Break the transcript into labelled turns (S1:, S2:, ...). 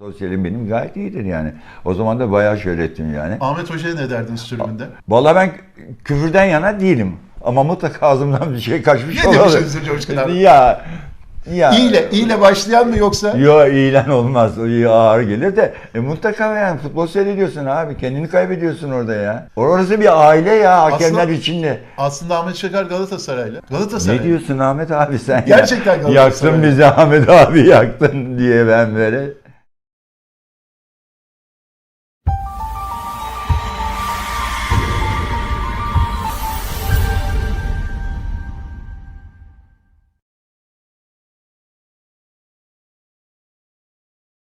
S1: Sosyalim benim gayet iyidir yani. O zaman da bayağı şöhrettim yani.
S2: Ahmet Hoca'ya ne derdiniz tribünde?
S1: Vallahi ben küfürden yana değilim. Ama mutlaka ağzımdan bir şey kaçmış
S2: Ne
S1: olabilir.
S2: demişsiniz Coşkun abi?
S1: Ya, ya.
S2: İyi ile, başlayan mı yoksa?
S1: Yo ilan olmaz. O iyi ağır gelir de e, mutlaka yani futbol seyrediyorsun abi. Kendini kaybediyorsun orada ya. Orası bir aile ya hakemler
S2: Aslında-
S1: içinde.
S2: Aslında Ahmet Çakar Galatasaraylı. Galatasaray.
S1: Ne diyorsun Ahmet abi sen ya?
S2: Gerçekten Galatasaray.
S1: Yaktın bizi Ahmet abi yaktın diye ben böyle.